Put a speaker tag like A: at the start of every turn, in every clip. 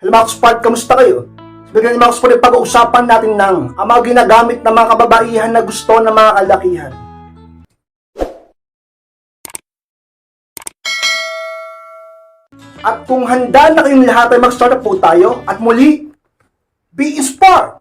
A: Hello mga Spark, kamusta kayo? Bigyan ni mga Spark, pag-uusapan natin ng ang mga ginagamit ng mga kababaihan na gusto ng mga kalakihan. At kung handa na kayong lahat ay mag-start po tayo at muli, be inspired!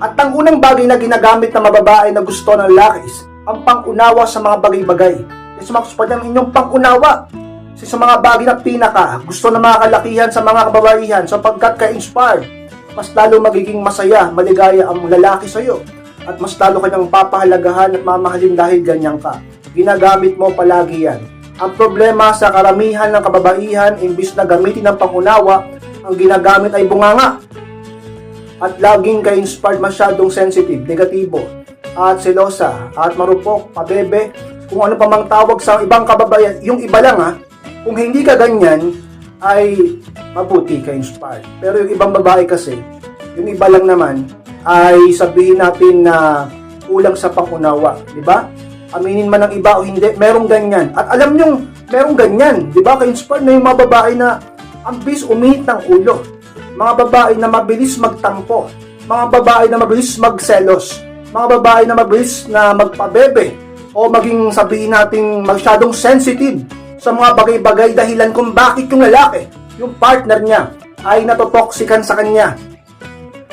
A: At ang unang bagay na ginagamit ng mababae na gusto ng lalakis, ang pangunawa sa mga bagay-bagay. Yes, kuspa ang inyong pangunawa. Kasi sa mga bagay na pinaka, gusto ng mga kalakihan sa mga kababaihan sapagkat ka-inspired, mas lalo magiging masaya, maligaya ang lalaki sa iyo. At mas lalo kanyang papahalagahan at mamahalin dahil ganyan ka. Ginagamit mo palagi yan. Ang problema sa karamihan ng kababaihan, imbis na gamitin ng pangunawa, ang ginagamit ay bunganga at laging ka-inspired masyadong sensitive, negatibo, at selosa, at marupok, pabebe, kung ano pa mang tawag sa ibang kababayan, yung iba lang ha, kung hindi ka ganyan, ay mabuti ka-inspired. Pero yung ibang babae kasi, yung iba lang naman, ay sabihin natin na kulang sa pangunawa, di ba? Aminin man ng iba o hindi, merong ganyan. At alam nyo, merong ganyan, di ba? Ka-inspired na yung mga babae na ang bis uminit ng ulo mga babae na mabilis magtampo, mga babae na mabilis magselos, mga babae na mabilis na magpabebe, o maging sabihin nating masyadong sensitive sa mga bagay-bagay dahilan kung bakit yung lalaki, yung partner niya, ay natotoksikan sa kanya.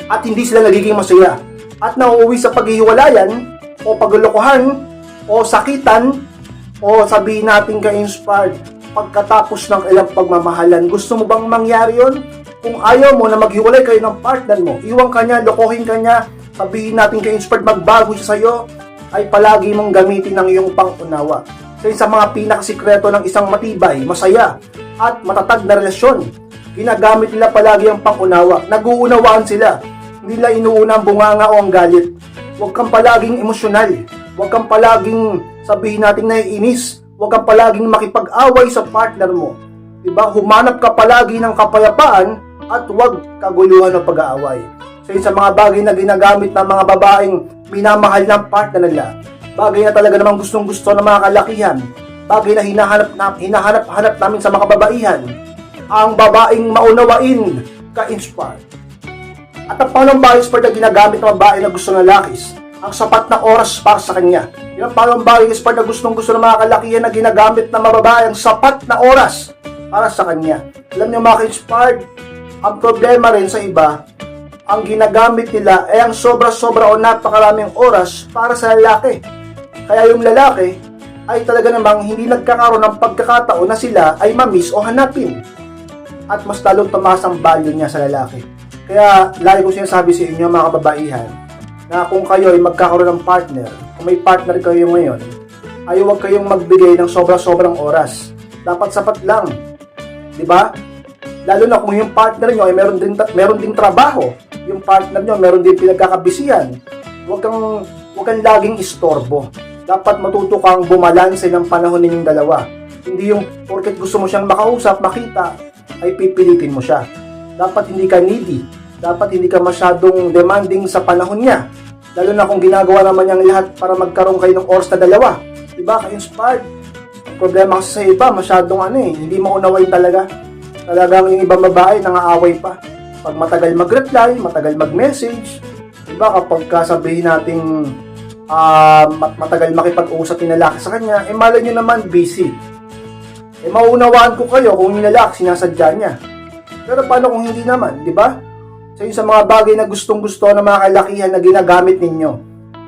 A: At hindi sila nagiging masaya. At nauuwi sa paghihiwalayan o paglulukuhan o sakitan o sabihin natin ka-inspired pagkatapos ng ilang pagmamahalan. Gusto mo bang mangyari yon? Kung ayaw mo na maghiwalay kayo ng partner mo, iwan ka niya, lokohin ka niya, sabihin natin ka-inspired magbago siya sa'yo, ay palagi mong gamitin ang iyong pangunawa. Kasi sa mga pinakasikreto ng isang matibay, masaya, at matatag na relasyon, ginagamit nila palagi ang pangunawa. Nag-uunawaan sila. Hindi nila inuuna ang bunganga o ang galit. Huwag kang palaging emosyonal. Huwag kang palaging sabihin natin naiinis. Huwag kang palaging makipag-away sa partner mo. Diba? Humanap ka palagi ng kapayapaan at huwag kaguluhan o pag-aaway. So sa mga bagay na ginagamit ng mga babaeng minamahal ng partner nila, bagay na talaga namang gustong gusto ng mga kalakihan, bagay na hinahanap na, hinahanap-hanap namin sa mga kababaihan, ang babaeng maunawain ka-inspired. At ang pangalawang bagay expert na ginagamit ng babae na gusto ng lakis, ang sapat na oras para sa kanya. Yan ang pangalawang bagay expert na gustong gusto ng mga kalakihan na ginagamit ng mga babae ang sapat na oras para sa kanya. Alam niyo mga ka-inspired, ang problema rin sa iba, ang ginagamit nila ay ang sobra-sobra o napakaraming oras para sa lalaki. Kaya yung lalaki ay talaga namang hindi nagkakaroon ng pagkakataon na sila ay mamiss o hanapin. At mas lalong tumaas ang value niya sa lalaki. Kaya lagi ko sinasabi sa inyo mga kababaihan na kung kayo ay magkakaroon ng partner, kung may partner kayo ngayon, ay huwag kayong magbigay ng sobra-sobrang oras. Dapat sapat lang. 'Di ba? Lalo na kung yung partner nyo ay meron din meron ding trabaho, yung partner nyo meron din pinagkakabisihan. Huwag kang huwag kang laging istorbo. Dapat matuto kang bumalanse ng panahon ninyong dalawa. Hindi yung porket gusto mo siyang makausap, makita, ay pipilitin mo siya. Dapat hindi ka needy. Dapat hindi ka masyadong demanding sa panahon niya. Lalo na kung ginagawa naman niyang lahat para magkaroon kayo ng oras na dalawa. Diba? Ka-inspired. Problema kasi sa iba, masyadong ano eh, hindi mo unawain talaga. Talagang yung ibang babae, nangaaway pa. Pag matagal mag-reply, matagal mag-message, diba kapag kasabihin nating mat- matagal makipag-usap yung lalaki sa kanya, eh malay nyo naman busy. Eh mauunawaan ko kayo kung yung lalaki sinasadya niya. Pero paano kung hindi naman, di ba? So yun sa mga bagay na gustong gusto ng mga kalakihan na ginagamit ninyo,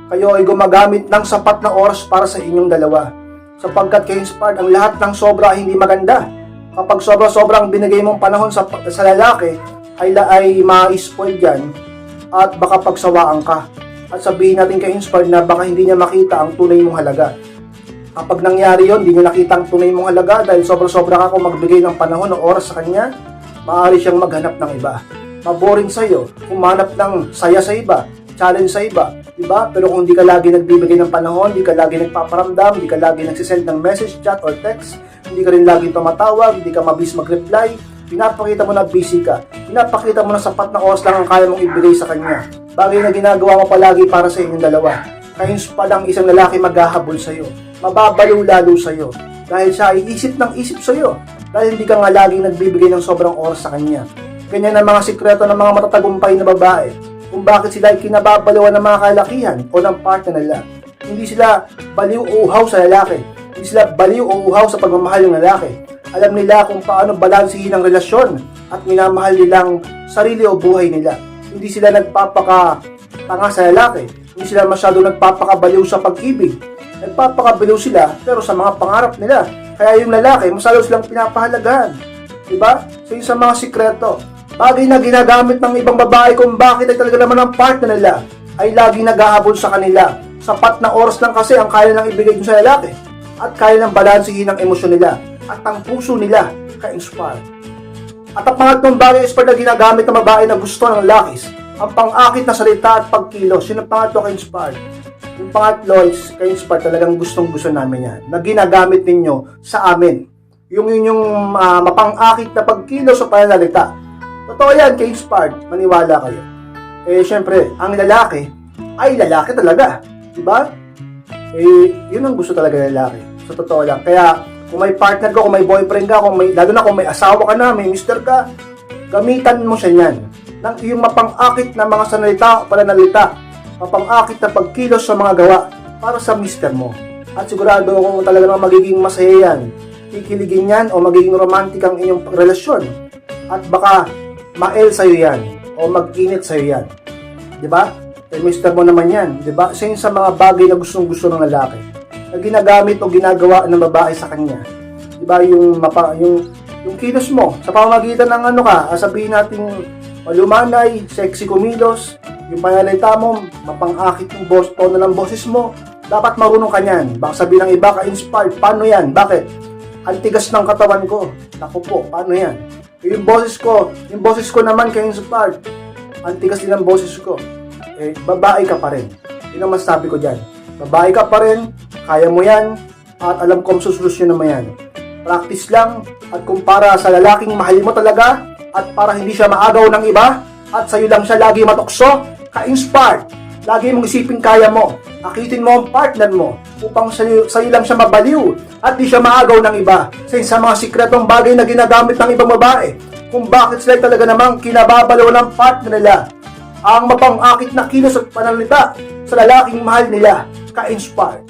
A: kayo ay gumagamit ng sapat na oras para sa inyong dalawa. Sapagkat kayo inspired, ang lahat ng sobra ay hindi maganda. Kapag sobra-sobrang binigay mong panahon sa, sa lalaki, ay, ay ma-spoil dyan at baka pagsawaan ka. At sabihin natin kay inspired na baka hindi niya makita ang tunay mong halaga. Kapag nangyari yon, hindi niya nakita ang tunay mong halaga dahil sobra-sobra ka kung magbigay ng panahon o oras sa kanya, maaari siyang maghanap ng iba. Maboring sa'yo, humanap ng saya sa iba, challenge sa iba, di ba? Pero kung hindi ka lagi nagbibigay ng panahon, hindi ka lagi nagpaparamdam, hindi ka lagi nagsisend ng message, chat, or text, hindi ka rin lagi tumatawag, hindi ka mabilis mag-reply, pinapakita mo na busy ka, pinapakita mo na sapat na oras lang ang kaya mong ibigay sa kanya. Bagay na ginagawa mo palagi para sa inyong dalawa. ka-inspired ang isang lalaki maghahabol sa'yo. Mababaliw lalo sa'yo. Dahil siya ay isip ng isip sa'yo. Dahil hindi ka nga laging nagbibigay ng sobrang oras sa kanya. Ganyan ang mga sikreto ng mga matatagumpay na babae. Kung bakit sila ay kinababaliwan ng mga kalakihan o ng partner nila. Hindi sila baliw o uhaw sa lalaki. Hindi sila baliw o uhaw sa pagmamahal ng lalaki. Alam nila kung paano balansihin ang relasyon at minamahal nilang sarili o buhay nila. Hindi sila nagpapaka tanga sa lalaki. Hindi sila masyado nagpapakabaliw sa pag-ibig. Nagpapakabaliw sila pero sa mga pangarap nila. Kaya yung lalaki, masyado silang pinapahalagahan. Diba? So yun sa mga sikreto. Bagay na ginagamit ng ibang babae kung bakit ay talaga naman ang partner nila ay lagi naghahabol sa kanila. Sapat na oras lang kasi ang kaya nang ibigay dun sa lalaki at kaya nang balansihin ang emosyon nila at ang puso nila ka-inspire. At ang pangatlong bagay is na ginagamit ng babae na gusto ng lalakis, ang pang-akit na salita at pagkilos. Yun ang pangatlo ka-inspire. Yung pangatlo is ka-inspire talagang gustong gusto namin yan na ginagamit ninyo sa amin. Yung inyong ah, mapang-akit na pagkilos sa pananalita. Totoo yan, ka-inspired. Maniwala kayo. Eh, syempre, ang lalaki ay lalaki talaga. Diba? Eh, yun ang gusto talaga ng lalaki. Sa totoo lang. Kaya, kung may partner ka, kung may boyfriend ka, kung may, lalo na kung may asawa ka na, may mister ka, gamitan mo siya niyan. Ng iyong mapang-akit na mga sanalita o pananalita. Mapang-akit na pagkilos sa mga gawa para sa mister mo. At sigurado kung talaga naman magiging masaya yan, kikiligin yan o magiging romantic ang inyong relasyon. At baka mael sa'yo yan o mag-init sa'yo yan. Di ba? Eh, mister mo naman yan. Di ba? Isa sa mga bagay na gustong gusto ng lalaki na ginagamit o ginagawa ng babae sa kanya. Di ba? Yung, mapa, yung, yung kilos mo sa pamamagitan ng ano ka, sabihin natin malumanay, sexy kumilos, yung panalita mo, mapang-akit yung boss, tono ng boses mo, dapat marunong ka niyan. Baka sabihin ng iba ka-inspired, paano yan? Bakit? Ang tigas ng katawan ko. Naku po, paano yan? Yung boses ko, yung boses ko naman ka-inspired. Ang tigas din boses ko. Eh, babae ka pa rin. Yun ang masasabi ko dyan. Babae ka pa rin, kaya mo yan, at alam kong susolusyon naman yan. Practice lang, at kung para sa lalaking mahal mo talaga, at para hindi siya maagaw ng iba, at sa'yo lang siya lagi matukso, ka-inspired. Lagi mong isipin kaya mo. Akitin mo ang partner mo upang sa'yo, sa'yo lang siya mabaliw at di siya maagaw ng iba. Sa sa mga sikretong bagay na ginagamit ng ibang babae kung bakit sila talaga namang kinababalaw ng partner nila. Ang mapang-akit na kilos at pananalita sa lalaking mahal nila, ka-inspired.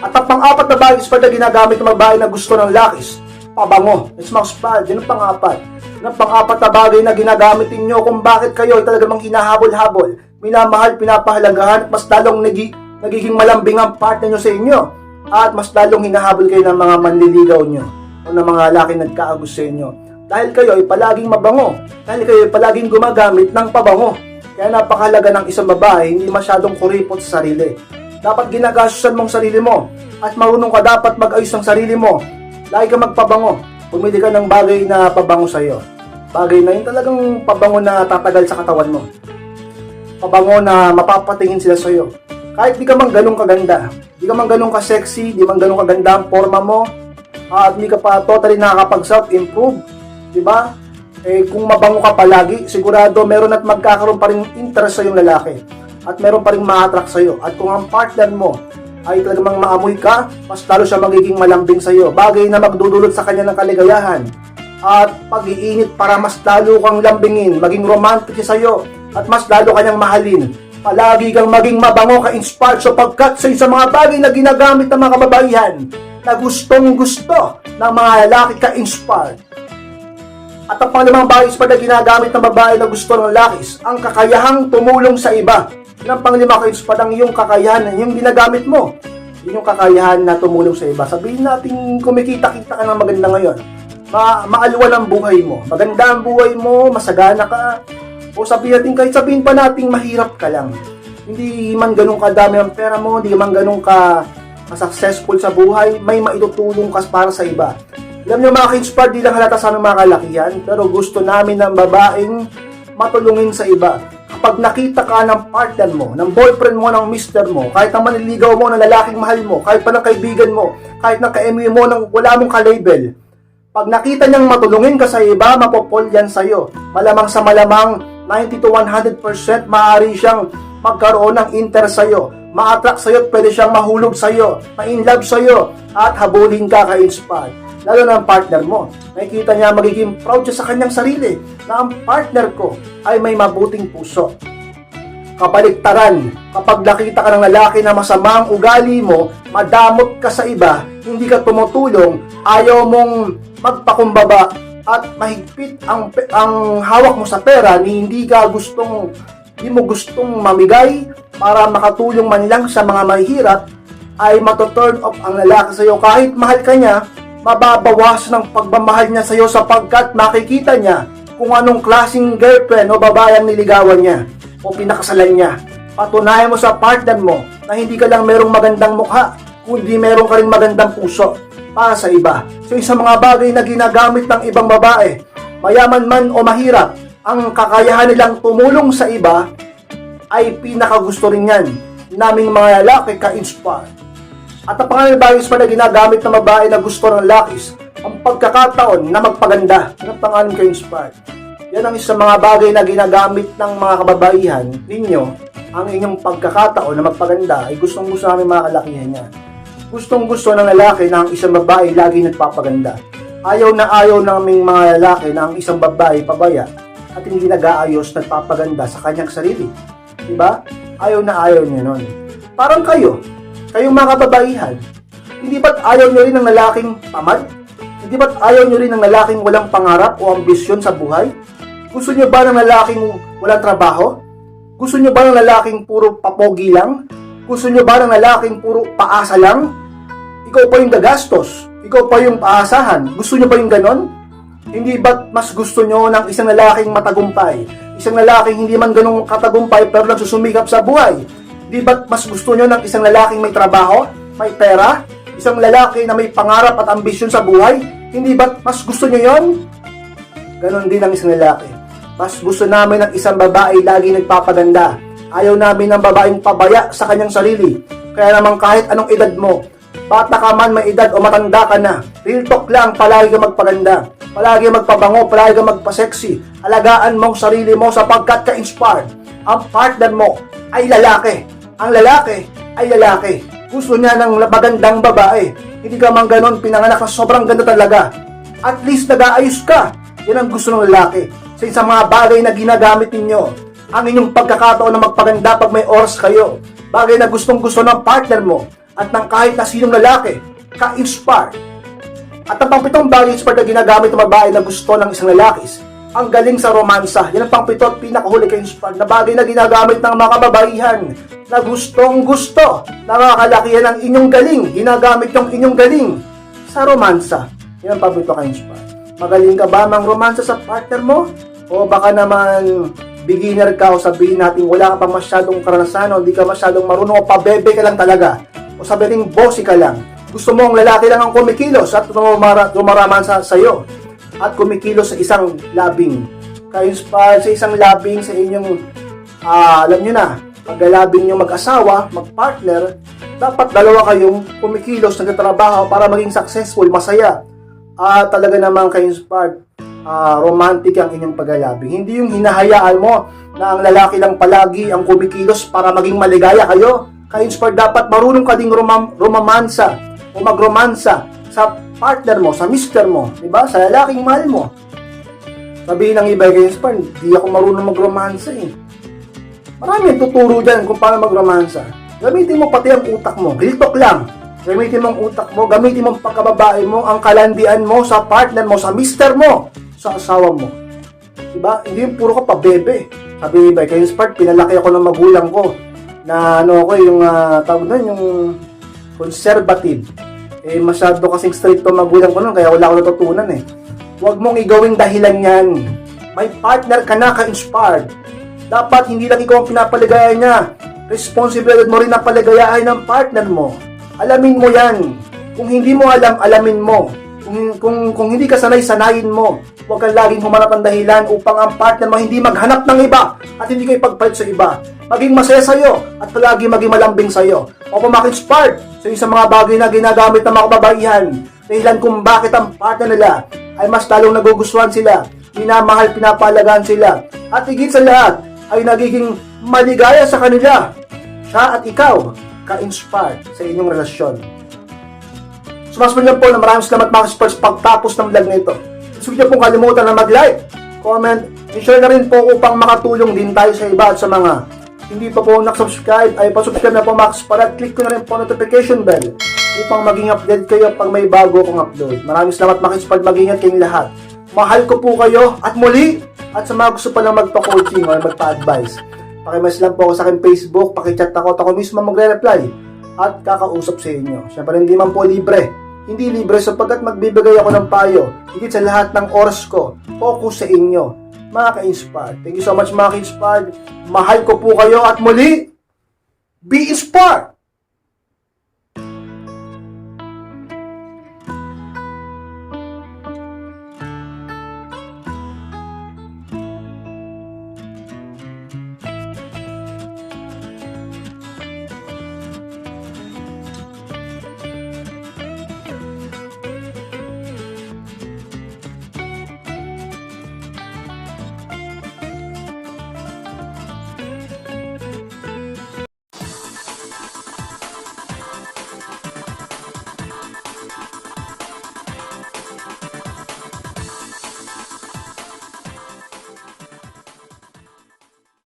A: At ang pang-apat na bagay is na ginagamit ng babae na gusto ng lakis, pabango. It's mga spad, yun ang pang-apat. Yun ang pang-apat na bagay na ginagamit ninyo kung bakit kayo ay talaga mang hinahabol-habol, minamahal, pinapahalagahan, mas lalong nagi, nagiging malambing ang partner nyo sa inyo. At mas lalong hinahabol kayo ng mga manliligaw nyo o ng mga laki nagkaagos sa inyo. Dahil kayo ay palaging mabango. Dahil kayo ay palaging gumagamit ng pabango. Kaya napakalaga ng isang babae, hindi masyadong kuripot sa sarili. Dapat ginagastusan mong sarili mo at marunong ka dapat mag-ayos ng sarili mo. Lagi ka magpabango. Pumili ka ng bagay na pabango sa'yo. Bagay na yun talagang pabango na tatagal sa katawan mo. Pabango na mapapatingin sila sa'yo. Kahit di ka man ganun kaganda, di ka man ganun ka sexy, di man ganun kaganda ang forma mo, at di ka pa totally nakakapag self-improve, di ba? Eh, kung mabango ka palagi, sigurado meron at magkakaroon pa rin interest sa yung lalaki. At meron pa rin ma-attract sa'yo. At kung ang partner mo ay talagang maamoy ka, mas lalo siya magiging malambing sa'yo. Bagay na magdudulot sa kanya ng kaligayahan. At pag-iinit para mas lalo kang lambingin, maging romantic siya sa'yo, at mas lalo kanyang mahalin. Palagi kang maging mabango ka-inspired sapagkat sa isang mga bagay na ginagamit ng mga kababaihan na gustong gusto ng mga lalaki ka-inspired. At ang pangalawang bagay is na ginagamit ng babae na gusto ng lakis, ang kakayahang tumulong sa iba. Yun ang panglima kayo is parang yung kakayahan, yung ginagamit mo. Yun yung kakayahan na tumulong sa iba. Sabihin natin kumikita-kita ka ng maganda ngayon. Ma maalwan ang buhay mo. Maganda ang buhay mo, masagana ka. O sabihin natin, kahit sabihin pa natin mahirap ka lang. Hindi man ganun kadami ang pera mo, hindi man ganun ka successful sa buhay, may maitutulong ka para sa iba. Alam niyo mga ka-inspired, di lang halata sa mga kalakihan, pero gusto namin ng babaeng matulungin sa iba. Kapag nakita ka ng partner mo, ng boyfriend mo, ng mister mo, kahit ang maniligaw mo, ng lalaking mahal mo, kahit pa ng kaibigan mo, kahit ng ka-MU mo, ng wala mong ka-label, pag nakita niyang matulungin ka sa iba, mapopol yan sa'yo. Malamang sa malamang, 90 to 100% maaari siyang magkaroon ng interest sa'yo. ma-attract sa'yo at pwede siyang mahulog sa'yo, ma-inlove sa'yo, at habulin ka ka-inspire. Lalo na ang partner mo. Nakikita niya magiging proud siya sa kanyang sarili na ang partner ko ay may mabuting puso. Kabaliktaran, kapag nakita ka ng lalaki na masama ang ugali mo, madamot ka sa iba, hindi ka tumutulong, ayaw mong magpakumbaba at mahigpit ang ang hawak mo sa pera ni hindi ka gustong hindi mo gustong mamigay para makatulong man lang sa mga mahihirap ay mato-turn off ang lalaki sa iyo kahit mahal ka niya mababawasan ang pagmamahal niya sa iyo sapagkat makikita niya kung anong klaseng girlfriend o babae ang niligawan niya o pinakasalan niya. Patunayan mo sa partner mo na hindi ka lang merong magandang mukha, kundi meron ka rin magandang puso para sa iba. So isang mga bagay na ginagamit ng ibang babae, mayaman man o mahirap, ang kakayahan nilang tumulong sa iba ay pinakagusto rin yan naming mga lalaki ka-inspire. At ang pangalan bagay pa na ginagamit ng babae na gusto ng lalakis, ang pagkakataon na magpaganda. Yan ang pangalan ka-inspire. Yan ang isang mga bagay na ginagamit ng mga kababaihan ninyo. Ang inyong pagkakataon na magpaganda ay gustong gusto namin mga kalakihan niya. Gustong gusto ng lalaki na ang isang babae lagi nagpapaganda. Ayaw na ayaw ng aming mga lalaki na ang isang babae pabaya at hindi nag-aayos nagpapaganda sa kanyang sarili. Diba? Ayaw na ayaw niya nun. Parang kayo, kayong mga kababaihan, hindi ba't ayaw nyo rin ng lalaking tamad? Hindi ba't ayaw nyo rin ng lalaking walang pangarap o ambisyon sa buhay? Gusto nyo ba ng lalaking walang trabaho? Gusto nyo ba ng lalaking puro papogi lang? Gusto nyo ba ng lalaking puro paasa lang? Ikaw pa yung gagastos. Ikaw pa yung paasahan. Gusto nyo ba yung ganon? Hindi ba't mas gusto nyo ng isang lalaking matagumpay? Isang lalaking hindi man ganong katagumpay pero nagsusumikap sa buhay? Di ba't mas gusto nyo ng isang lalaking may trabaho? May pera? Isang lalaki na may pangarap at ambisyon sa buhay? Hindi ba't mas gusto nyo yon? Ganon din ang isang lalaki. Mas gusto namin ng isang babae lagi nagpapaganda. Ayaw namin ng babaeng pabaya sa kanyang sarili. Kaya naman kahit anong edad mo, bata ka man may edad o matanda ka na, real talk lang, palagi ka magpaganda. Palagi magpabango, palagi ka magpa-sexy. Alagaan mo ang sarili mo sapagkat ka-inspired. Ang partner mo ay lalaki. Ang lalaki ay lalaki. Gusto niya ng magandang babae. Hindi ka man ganon pinanganak na sobrang ganda talaga. At least nag-aayos ka. Yan ang gusto ng lalaki. Sa isang mga bagay na ginagamit ninyo. Ang inyong pagkakataon na magpaganda pag may oras kayo. Bagay na gustong gusto ng partner mo. At ng kahit na sinong lalaki. Ka-inspire. At ang pangpitong bagay na ginagamit ng babae na gusto ng isang lalaki ang galing sa romansa. Yan ang pangpito at pinakahuli kay inspire na bagay na ginagamit ng mga kababaihan na gustong gusto. Nakakalakihan ang inyong galing. Ginagamit yung inyong galing sa romansa. Yan ang pangpito kay inspire. Magaling ka ba mang romansa sa partner mo? O baka naman beginner ka o sabihin natin wala ka pa masyadong karanasan o hindi ka masyadong marunong o pabebe ka lang talaga. O sabihin bossy ka lang. Gusto mo ang lalaki lang ang kumikilos at tumara, tumaraman sa sayo at kumikilos sa isang labing. Ka-inspire sa isang labing sa inyong, ah, alam nyo na, paglalabing nyo mag-asawa, mag-partner, dapat dalawa kayong kumikilos, nagtatrabaho para maging successful, masaya. At talaga namang ka-inspired, ah, romantic ang inyong paglalabing. Hindi yung hinahayaan mo na ang lalaki lang palagi ang kumikilos para maging maligaya kayo. Ka-inspired dapat marunong ka ding romam- romamansa o magromansa sa partner mo, sa mister mo, di ba? Sa lalaking mahal mo. Sabihin ng iba kay Inspire, di ako marunong magromansa eh. Marami tuturo dyan kung paano magromansa. Gamitin mo pati ang utak mo. Real talk lang. Gamitin mo ang utak mo, gamitin mo ang pagkababae mo, ang kalandian mo sa partner mo, sa mister mo, sa asawa mo. Diba? Hindi yung puro ka pa bebe. Sabi ni Bay, kay Inspire, pinalaki ako ng magulang ko na ano ako yung uh, tawag doon, yung conservative. Eh, masyado kasing strict to magulang ko nun, kaya wala ako natutunan eh. Huwag mong igawing dahilan yan. May partner ka na ka-inspired. Dapat hindi lang ikaw ang pinapaligaya niya. Responsibilidad mo rin ang paligayahin ng partner mo. Alamin mo yan. Kung hindi mo alam, alamin mo. Kung, kung, kung hindi ka sanay, sanayin mo. Huwag kang laging humanap ng dahilan upang ang partner mo hindi maghanap ng iba at hindi kayo pagpalit sa iba. Maging masaya sa'yo at palagi maging malambing sa'yo. O pumak-inspired sa isang mga bagay na ginagamit ng mga kababaihan. Dahilan kung bakit ang partner nila ay mas lalong nagugustuhan sila, minamahal, pinapalagaan sila, at higit sa lahat ay nagiging maligaya sa kanila. Siya at ikaw ka-inspire sa inyong relasyon. Sumaspan lang po na maraming salamat mga sports pagtapos ng vlog nito. Gusto niyo pong kalimutan na mag-like, comment, and share na rin po upang makatulong din tayo sa iba at sa mga hindi pa po nakasubscribe ay pa-subscribe na po Max para click ko na rin po notification bell upang maging update kayo pag may bago akong upload. Maraming salamat mga sport, mag-ingat kayong lahat. Mahal ko po kayo at muli at sa mga gusto pa lang magpa-coaching or magpa-advise. Pakimas lang po ako sa aking Facebook, pakichat ako at ako mismo magre-reply at kakausap sa inyo. Siyempre hindi man po libre. Hindi libre sapagkat magbibigay ako ng payo. Higit sa lahat ng oras ko, focus sa inyo. Mga ka-inspired. Thank you so much mga ka-inspired. Mahal ko po kayo at muli, be inspired!